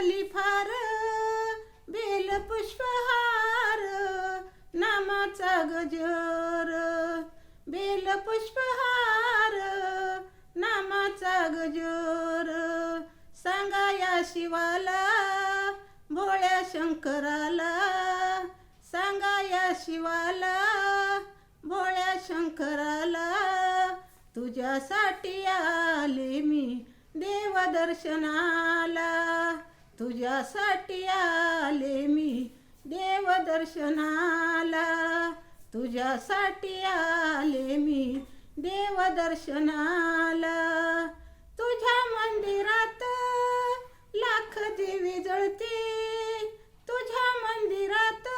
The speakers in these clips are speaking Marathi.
गर्दी फार बेल पुष्पहार नामाचा गजर. बेल पुष्पहार नामाचा गजर. सांगा या शिवाला भोळ्या शंकराला. सांगा या शिवाला भोळ्या शंकराला. तुझ्यासाठी आले मी देवदर्शनाला. तुझ्यासाठी आले मी देवदर्शनाला. तुझ्यासाठी आले मी देवदर्शनाला. तुझ्या मंदिरात लाख देवी जळते. तुझ्या मंदिरात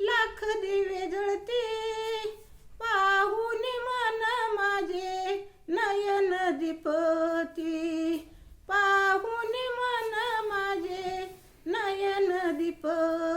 लाख देवी जळते. पाहून मन माझे नयन दीपती. पाहून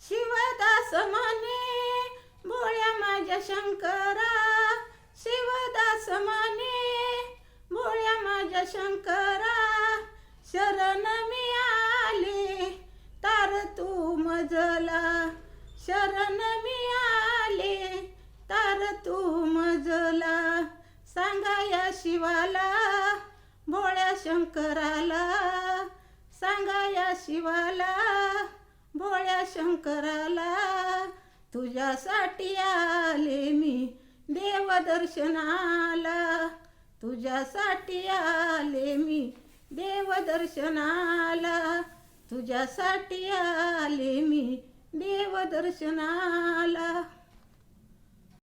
शिवदास माने भोळ्या माझ्या शंकरा. शिवदास माने भोळ्या माझ्या शंकरा. शरण मी आले तार तू मजला. शरण मी आले तार तू मजला. सांगा या शिवाला भोळ्या शंकराला. सांगा या शिवाला भोळ्या शंकराला. तुझ्यासाठी आले मी देवदर्शनाला. तुझ्यासाठी आले मी देवदर्शनाला. तुझ्यासाठी आले मी देवदर्शनाला.